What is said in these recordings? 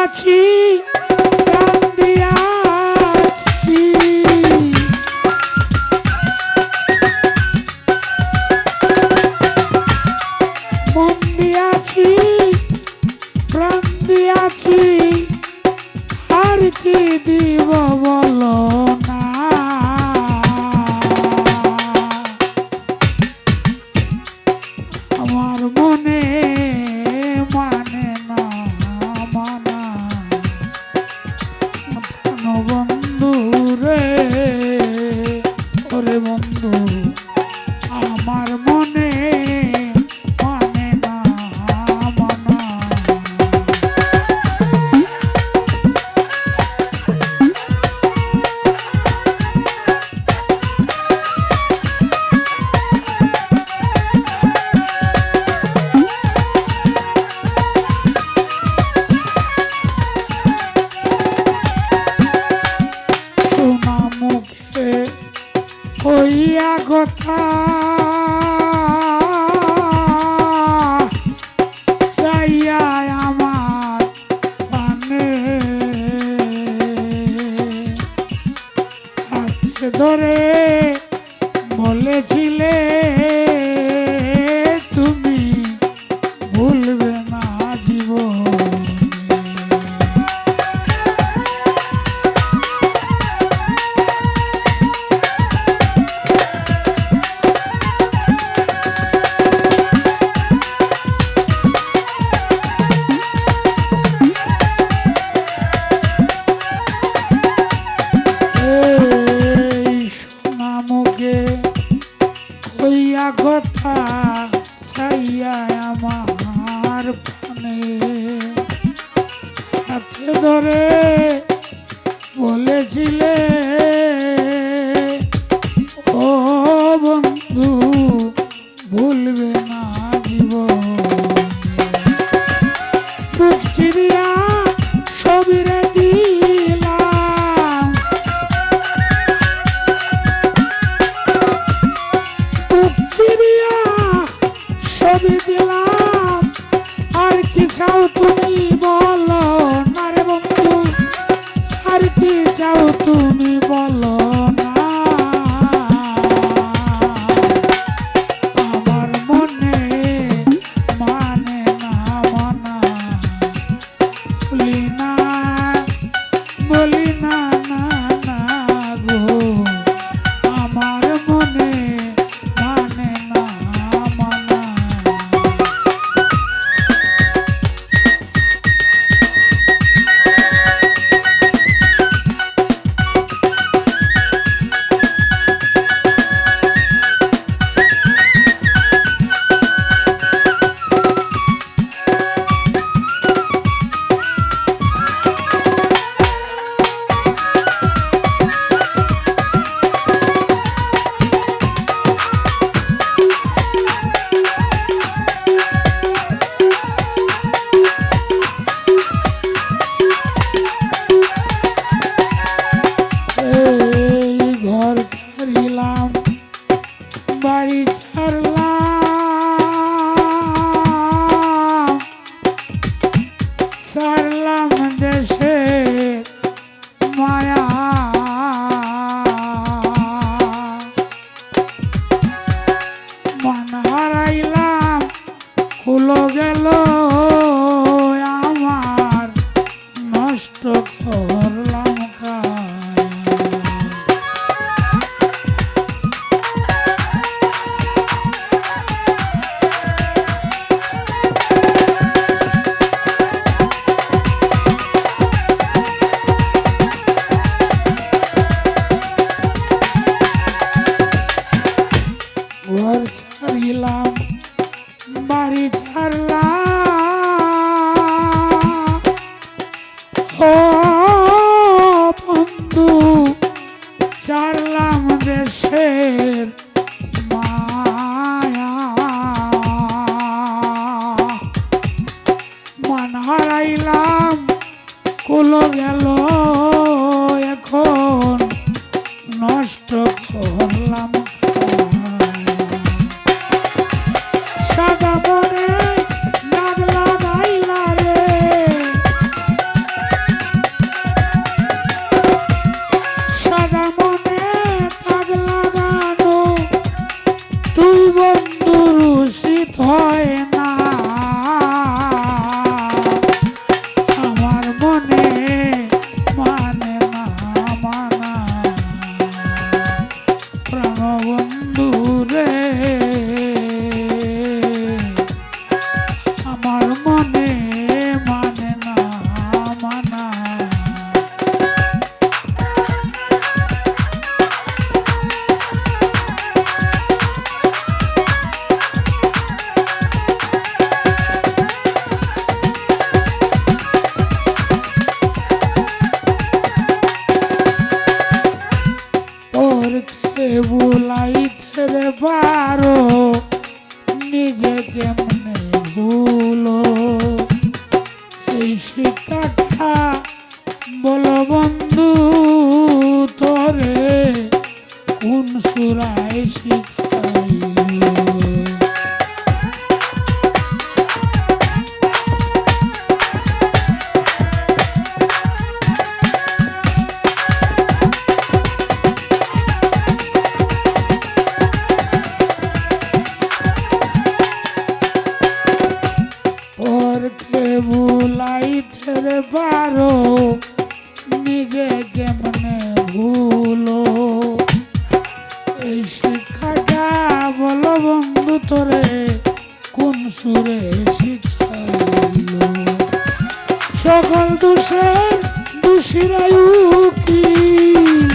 আছি দিয়াছি আর কি দিব ধরে। ধরে বলেছিলে। ও বন্ধু, ভুলবে না জীব বুক সবিরে দিলাম। বুক সবি দিলাম। আর কি চাও তুমি Lama. মান হারাইলাম কুলো গেল এখন। নষ্ট করলাম শিক্ষাটা ওরকে ভুলাইতে রে পারো নিজে কেমনে ভুলো? এই শিক্ষাটা বলো বন্ধু তোরে, কোন সুরে শিখাইল সকল দোষের দোষীরাই উকিল।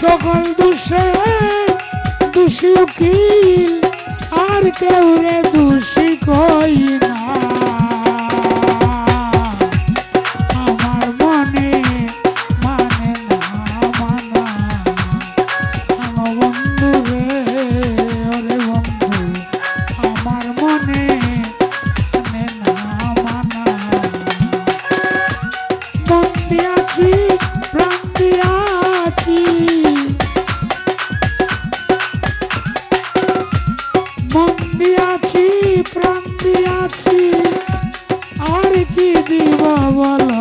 সকল দোষের দোষী উকিল। আর কেউ রে দোষী কই দিয়াছি প্রাণ দিয়াছি আর কি দিব বল?